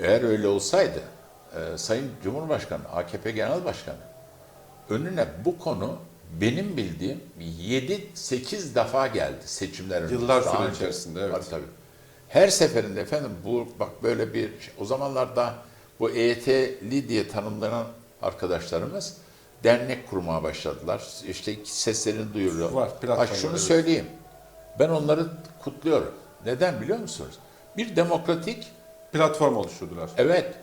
Eğer öyle olsaydı e, Sayın Cumhurbaşkanı, AKP Genel Başkanı önüne bu konu benim bildiğim 7-8 defa geldi seçimler önce. Yıllar süre önce. içerisinde, evet. Tabii. Her seferinde efendim bu bak böyle bir şey- o zamanlarda bu EYT'li diye tanımlanan arkadaşlarımız dernek kurmaya başladılar. İşte seslerini duyuruyor. Var, platformlar, şunu evet. söyleyeyim. Ben onları kutluyorum. Neden biliyor musunuz? Bir demokratik Platform oluşturdular. evet.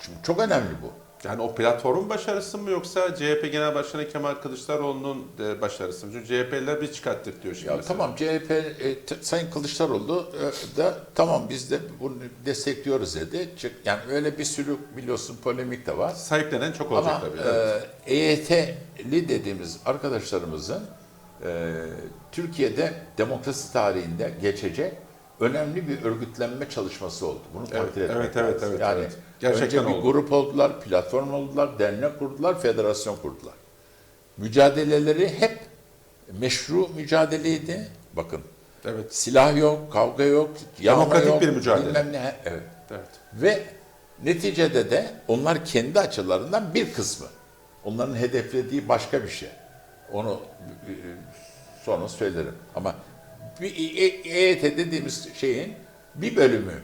Şimdi çok önemli bu. Yani o platformun başarısı mı yoksa CHP Genel Başkanı Kemal Kılıçdaroğlu'nun başarısı mı? Çünkü CHP'liler biz çıkarttık diyor şimdi. Ya mesela. tamam CHP e, Sayın Kılıçdaroğlu e, da tamam biz de bunu destekliyoruz dedi. Çık, yani öyle bir sürü biliyorsun polemik de var. Sahiplenen çok olacak Ama tabii. evet. e, EYT'li dediğimiz arkadaşlarımızın e, Türkiye'de demokrasi tarihinde geçecek önemli bir örgütlenme çalışması oldu. Bunu takdir etmek evet, evet, evet, Yani evet. Gerçekten önce bir oldu. grup oldular, platform oldular, dernek kurdular, federasyon kurdular. Mücadeleleri hep meşru mücadeleydi. Bakın Evet. silah yok, kavga yok, Demokratik yok, bir mücadele. bilmem ne. Evet. Evet. Ve neticede de onlar kendi açılarından bir kısmı. Onların hedeflediği başka bir şey. Onu e, sonra söylerim. Ama bir EYT dediğimiz şeyin bir bölümü,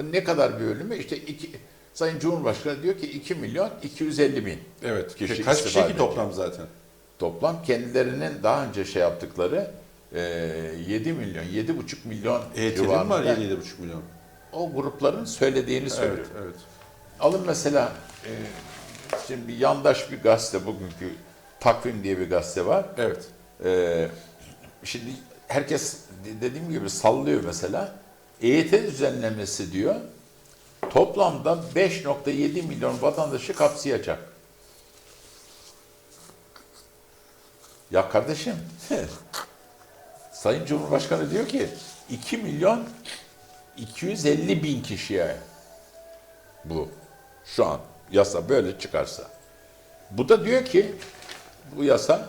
o ne kadar bir bölümü? İşte iki, Sayın Cumhurbaşkanı diyor ki 2 milyon 250 bin Evet. Kişi Kaç kişi ki toplam zaten? toplam kendilerinin daha önce şey yaptıkları e, 7 milyon, 7,5 milyon EYT'li mi var 7-7,5 milyon? o grupların söylediğini Evet, söylüyor. evet. Alın mesela e, şimdi yandaş bir gazete bugünkü Takvim diye bir gazete var. Evet. E, şimdi herkes de- dediğim gibi sallıyor mesela. EYT düzenlemesi diyor toplamda 5.7 milyon vatandaşı kapsayacak. Ya kardeşim Sayın Cumhurbaşkanı diyor ki 2 milyon 250 bin kişiye bu şu an yasa böyle çıkarsa. Bu da diyor ki bu yasa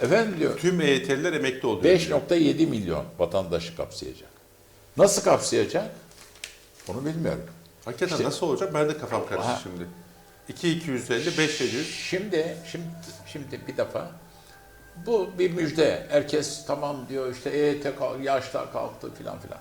efendim diyor Tüm EYT'liler emekli oluyor. diyor. 5.7 milyon vatandaşı kapsayacak. Nasıl kapsayacak? Onu bilmiyorum. Hakikaten İşte- nasıl olacak? Ben de kafam karıştı Ha. şimdi. 2 250 5 700. Şimdi şimdi şimdi bir defa bu bir müjde. Herkes tamam diyor işte EYT yaşlar kalktı filan filan.